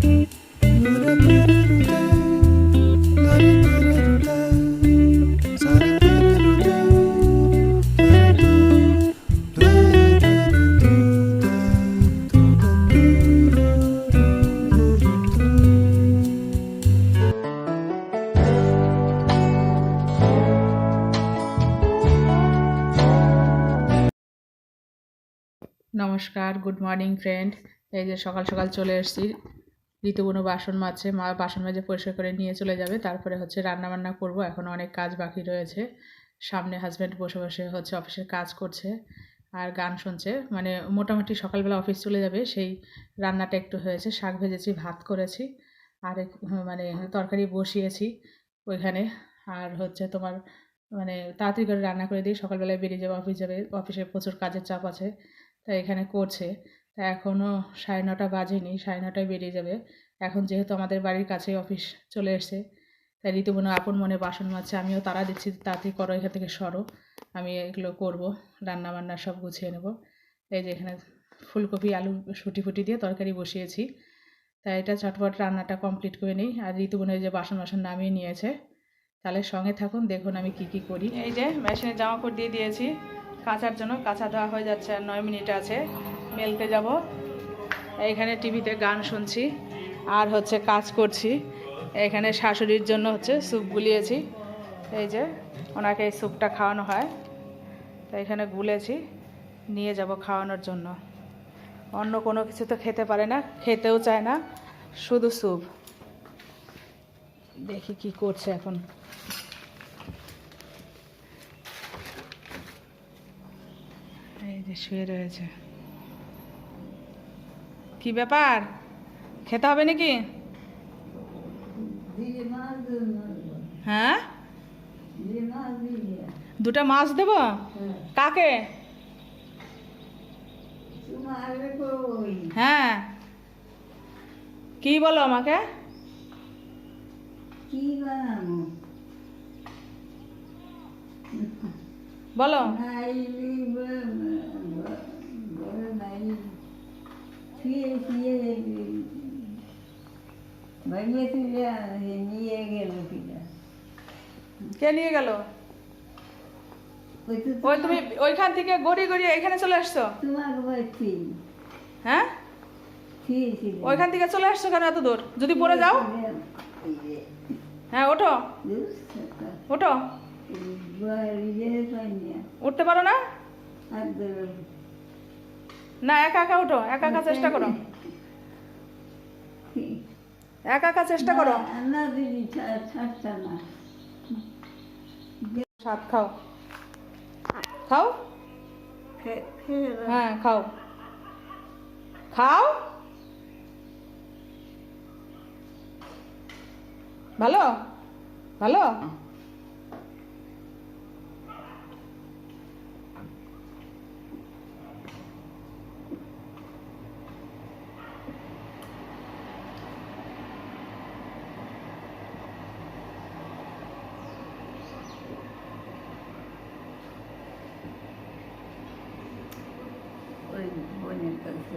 নমস্কার good morning friend এই যে সকাল সকাল চলে এসেছি। ঋতুগুনো বাসন মাজছে মা বাসন মাজে পরিষ্কার করে নিয়ে চলে যাবে। তারপরে হচ্ছে রান্না বান্না করব। এখন অনেক কাজ বাকি রয়েছে। সামনে হাজব্যান্ড বসে বসে হচ্ছে অফিসের কাজ করছে আর গান শুনছে। মানে মোটামুটি সকালবেলা অফিস চলে যাবে। সেই রান্নাটা একটু হয়েছে। শাক ভেজেছি, ভাত করেছি। আর মানে তরকারি বসিয়েছি ওইখানে। আর হচ্ছে তোমার মানে তাড়াতাড়ি করে রান্না করে দিই সকালবেলায় বেরিয়ে যাবে। অফিস যাবে। অফিসে প্রচুর কাজের চাপ আছে। তাই এখানে করছে। তা এখনও সাড়ে নটা বাজেনি, সাড়ে নটায় বেরিয়ে যাবে। এখন যেহেতু আমাদের বাড়ির কাছেই অফিস চলে এসছে, তাই ঋতুবনু আপন মনে বাসন মাজছে, আমিও তারা দিচ্ছি, তাড়াতাড়ি করো, এখান থেকে সরো। আমি এগুলো করব রান্না বান্না সব গুছিয়ে নেব। এই যে এখানে ফুলকপি, আলু শুটি ফুটি দিয়ে তরকারি বসিয়েছি। তাই এটা চটপট রান্নাটা কমপ্লিট করে নিই। আর ঋতুবনের যে বাসন বাসন নামিয়ে নিয়েছে। তাহলে সঙ্গে থাকুন, দেখুন আমি কি কি করি। এই যে মেশিনে জামা কাপড় দিয়ে দিয়েছি। কাচার জন্য কাঁচা দেওয়া হয়ে যাচ্ছে আর নয় মিনিট আছে। মেলতে যাব। এইখানে টিভিতে গান শুনছি, আর হচ্ছে কাজ করছি। এখানে শাশুড়ির জন্য হচ্ছে স্যুপ গুলিয়েছি। এই যে ওনাকে এই স্যুপটা খাওয়ানো হয়। তো এখানে গুলেছি, নিয়ে যাব খাওয়ানোর জন্য। অন্য কোনো কিছু তো খেতে পারে না, খেতেও চায় না, শুধু স্যুপ। দেখি কি করছে এখন। এই যে শুয়ে রয়েছে। কি ব্যাপার? খেতে হবে নাকি? হ্যাঁ? দুটা মাছ দেবো? কাকে? হ্যাঁ। কি বলো আমাকে? বলো। নিয়ে গেল কে নিয়ে গেল? ওই তুমি ওইখান থেকে গড়িয়ে গড়িয়ে এখানে চলে আসছো? বলছি হ্যাঁ? ওইখান থেকে চলে আসছো কেন এত দূর? যদি পড়ে যাও। হ্যাঁ ওঠো। ওঠো। উঠতে পারো না? না, একা একা ওঠো, একা একা চেষ্টা করো। একা একা চেষ্টা করো। সাত খাও। খাও? হ্যাঁ খাও। খাও? ভালো? ভালো ওই বোনের কাছে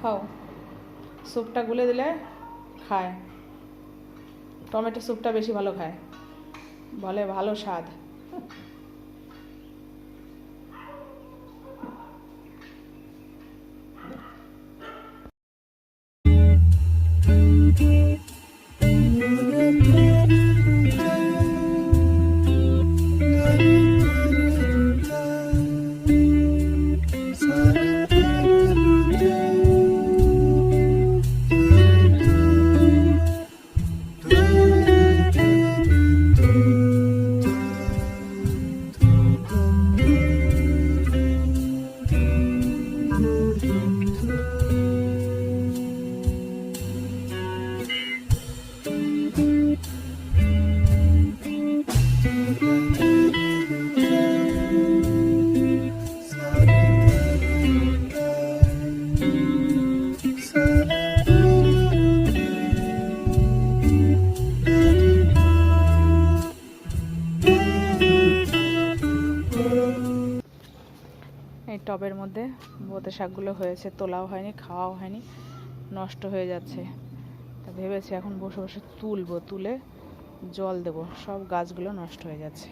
খাও। স্যুপটা গুলে দিলে খায়। টমেটো স্যুপটা বেশি ভালো খায়। বলে ভালো স্বাদ। মধ্যে। বোতে শাকগুলো হয়েছে, তোলাও হয়নি, খাওয়াও হয়নি, নষ্ট হয়ে যাচ্ছে। তা ভেবেছি এখন বসে বসে তুলবো, তুলে জল দেব, সব গাছগুলো নষ্ট হয়ে যাচ্ছে।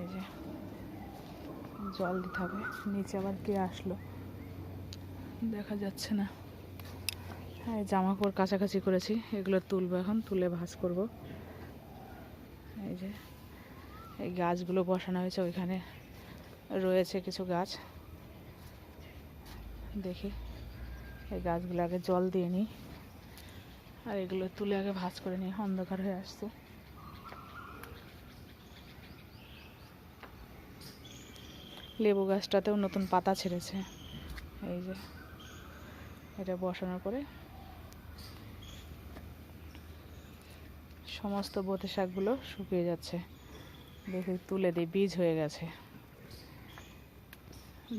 এই যে, জল দিতে হবে, নিচে আবার কে আসলো? দেখা যাচ্ছে না। হ্যাঁ জামা কাপড় কাছাকাছি করেছি, এগুলো তুলবো এখন, তুলে ভাঁজ করব। এই যে, এই গাছগুলো বসানো হয়েছে, ওইখানে রয়েছে কিছু গাছ। দেখি। এই গাছগুলো আগে জল দিয়ে নিই। আর এগুলো তুলে আগে ভাজ করে নিই, অন্ধকার হয়ে আসছে। লেবু গাছটাতেও নতুন পাতা ছেড়েছে। এই যে, এটা বসানোর পরে সমস্ত বোতে শাকগুলো শুকিয়ে যাচ্ছে। দেখে তুলে দিই, বীজ হয়ে গেছে।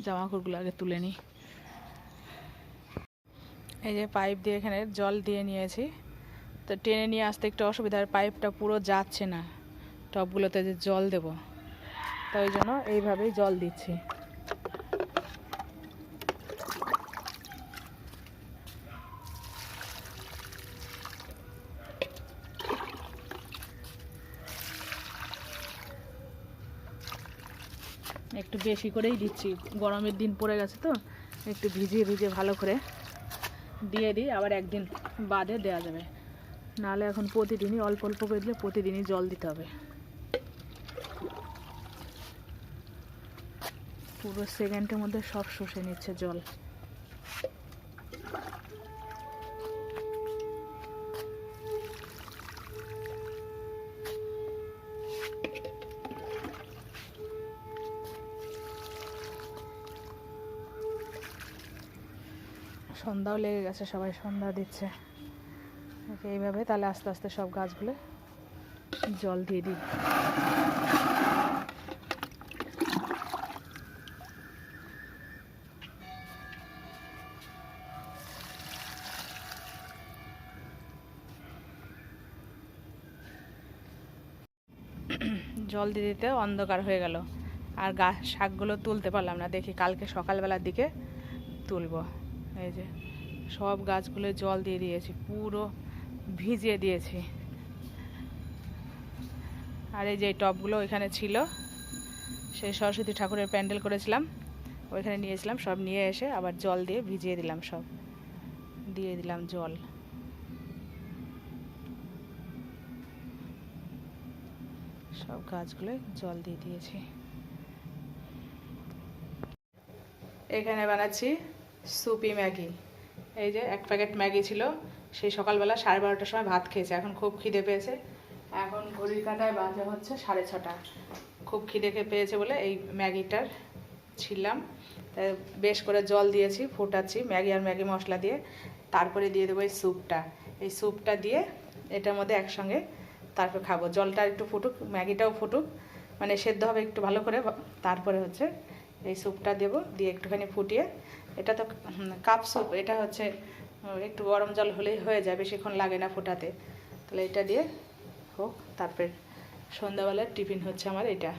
জামা কাপড়গুলো আগে তুলে নিই। এই যে পাইপ দিয়ে এখানে জল দিয়ে নিয়েছি। তো টেনে নিয়ে আসতে একটু অসুবিধা, আর পাইপটা পুরো যাচ্ছে না। টবগুলোতে যে জল দেব, তাই জন্য এইভাবেই জল দিচ্ছি। একটু বেশি করেই দিচ্ছি। গরমের দিন পড়ে গেছে তো, একটু ভিজিয়ে ভিজিয়ে ভালো করে। দিয়ে দিই, আবার একদিন বাদে দেওয়া যাবে। নাহলে এখন প্রতিদিনই অল্প অল্প করে দিলে প্রতিদিনই জল দিতে হবে। পুরো সেকেন্ডের মধ্যে সব শুষে নিচ্ছে জল। সন্ধ্যাও লেগে গেছে, সবাই সন্ধ্যা দিচ্ছে। এইভাবে তাহলে আস্তে আস্তে সব গাছগুলো জল দিয়ে দিই। জল দিয়ে দিতে অন্ধকার হয়ে গেল। আর গা, শাকগুলো তুলতে পারলাম না। দেখি কালকে সকালবেলার দিকে তুলবো। এই যে সব গাছগুলো জল দিয়ে দিয়েছি, পুরো ভিজিয়ে দিয়েছি। আর এই যে এই টবগুলো ওইখানে ছিল, সেই সরস্বতী ঠাকুরের প্যান্ডেল করেছিলাম, ওইখানে নিয়েছিলাম, সব নিয়ে এসে আবার জল দিয়ে ভিজিয়ে দিলাম সব, দিয়ে দিলাম জল। সব গাছগুলো জল দিয়ে দিয়েছি। এখানে বানাচ্ছি সুপি ম্যাগি। এই যে এক প্যাকেট ম্যাগি ছিল, সেই সকালবেলা সাড়ে বারোটার সময় ভাত খেয়েছে, এখন খুব খিদে পেয়েছে। এখন ঘড়ির কাঁটায় বাজে হচ্ছে সাড়ে ছটা। খুব খিদে খেয়ে পেয়েছে বলে এই ম্যাগিটার ছিলাম। তাই বেশ করে জল দিয়েছি, ফুটাচ্ছি, ম্যাগি আর ম্যাগি মশলা দিয়ে। তারপরে দিয়ে দেবো এই স্যুপটা এই স্যুপটা দিয়ে এটার মধ্যে একসঙ্গে তারপর খাব। জলটা একটু ফুটুক, ম্যাগিটাও ফুটুক মানে সেদ্ধ হবে একটু ভালো করে। তারপরে হচ্ছে এই স্যুপটা দেবো, দিয়ে একটুখানি ফুটিয়ে এটা তো কাপ স্যুপ এটা হচ্ছে একটু গরম জল হলেই হয়ে যায়, বেশিক্ষণ লাগে না ফোটাতে। তাহলে এটা দিয়ে হোক, তারপর সন্ধ্যাবেলার টিফিন হচ্ছে আমার এটা।